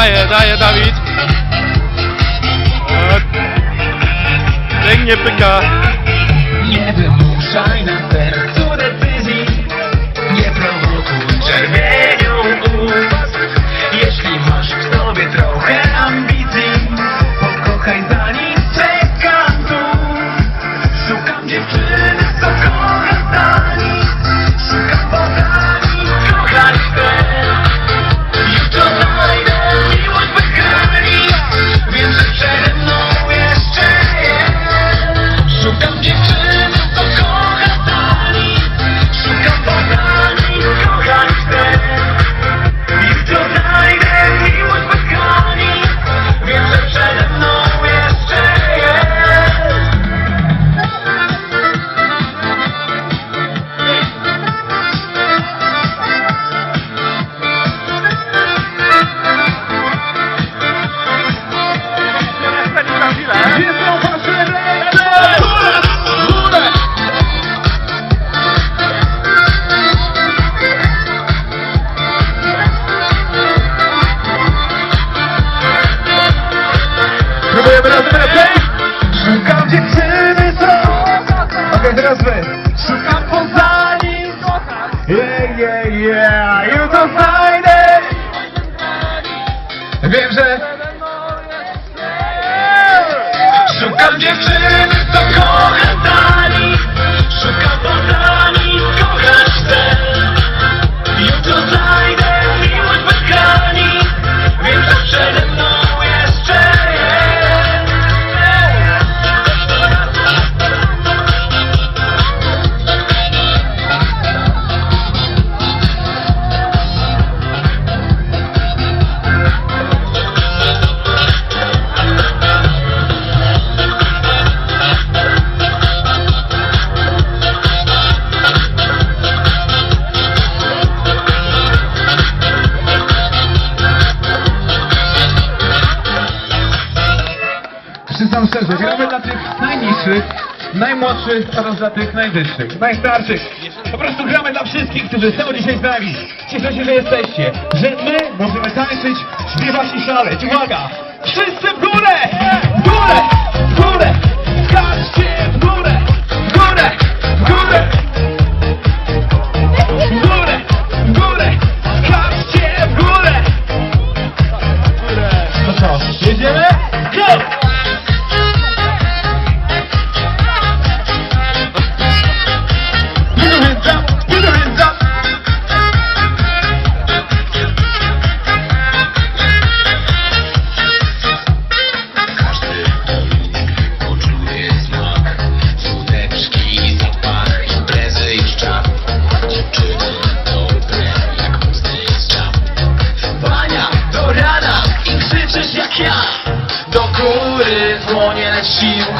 Daar ja, David. Denk je pika? Brasileiro, Brasileiro, zachęcam szczerze. Gramy dla tych najniższych, najmłodszych oraz dla tych najwyższych, najstarszych. Po prostu gramy dla wszystkich, którzy są dzisiaj z nami. Cieszę się, że jesteście, że my możemy tańczyć, śpiewać i szaleć. Uwaga! Wszyscy w górę! W górę!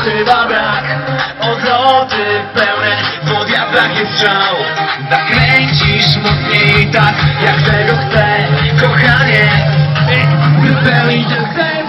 chyba brak Odloty pełne po diablach jest strzał. Zakręcisz mocniej tak jak tego chcę Kochanie, wypełnij ten sen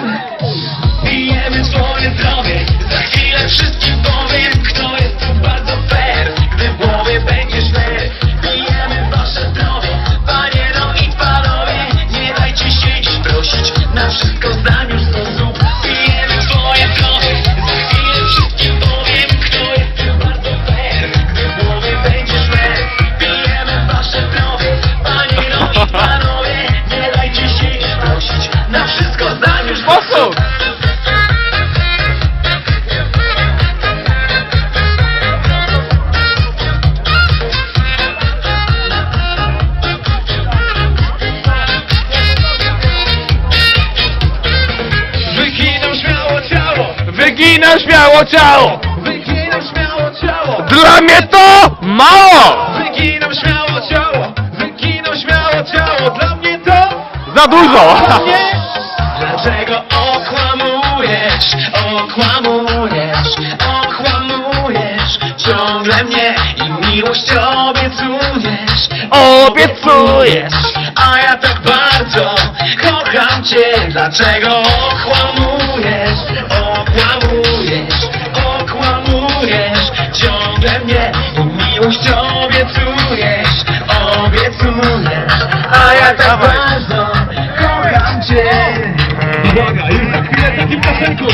Wyginam śmiało ciało! Wyginam śmiało ciało! Dla mnie to mało! Wyginam śmiało ciało! Wyginam śmiało ciało! Dla mnie to... Za dużo! Dlaczego okłamujesz? Okłamujesz, okłamujesz ciągle mnie i miłość obiecujesz. Obiecujesz, a ja tak bardzo kocham cię. Dlaczego okłamujesz? ja tak bardzo. Kocham cię. Uwaga, już za chwilę takim piosenku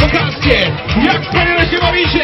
Pokażcie, jak wspaniale się bawicie?